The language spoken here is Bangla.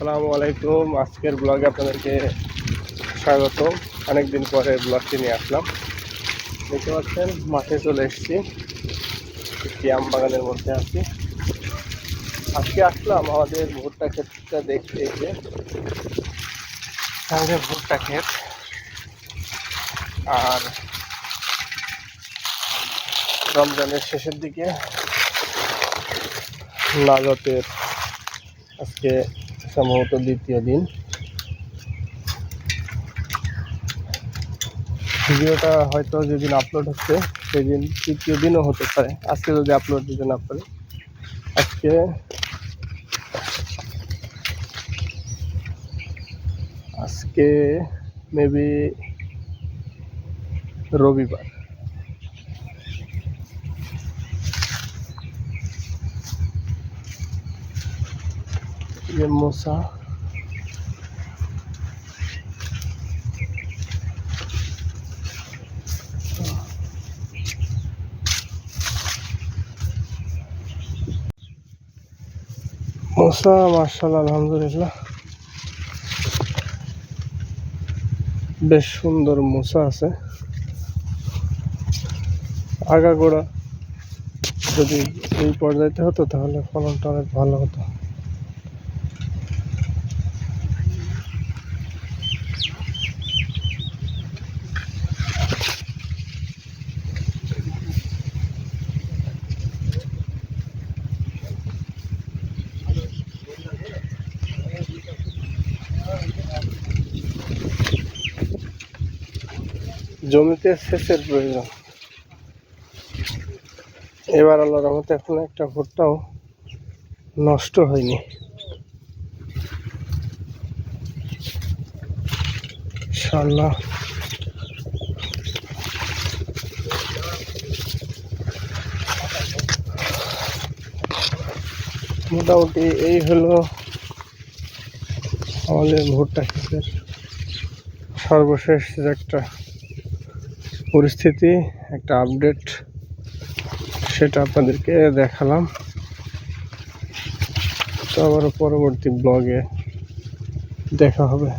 আসসালামু আলাইকুম। আজকের ব্লগে আপনাদেরকে স্বাগত। অনেকদিন পরে ব্লগটি নিয়ে আসলাম। দেখতে পাচ্ছেন, মাঠে চলে এসেছি। একটি আম বাগানের মধ্যে আছি। আজকে আসলাম আমাদের ভুট্টা ক্ষেতটা দেখতে এসে। আমাদের ভুট্টা ক্ষেত। আর রমজানের শেষের দিকে লাজতের আজকে সম্ভবত দ্বিতীয় দিন। ভিডিওটা হয়তো যেদিন আপলোড হচ্ছে, সেদিন তৃতীয় দিনও হতে পারে। আজকে যদি আপলোড দিতে না পারে, আজকে আজকে মেবি রবিবার। যে মোসা মোসা মার্শাল্লাহ আলহামদুলিল্লাহ। বেশ সুন্দর মোসা আছে। আগাগোড়া যদি এই পর্যায়তে হতো, তাহলে ফলনটা অনেক ভালো হতো। জমিতে সেচের প্রয়োজন। এবার আল্লাহ রহমতে এখন একটা ভুট্টাও নষ্ট হয়নি। ইনশাআল্লাহ। মোটামুটি এই হলো আমাদের ভুট্টা ক্ষেতের সর্বশেষ একটা পরিস্থিতি একটা আপডেট সেটা আপনাদেরকে দেখালাম। তো আবারও পরবর্তী ব্লগে দেখা হবে।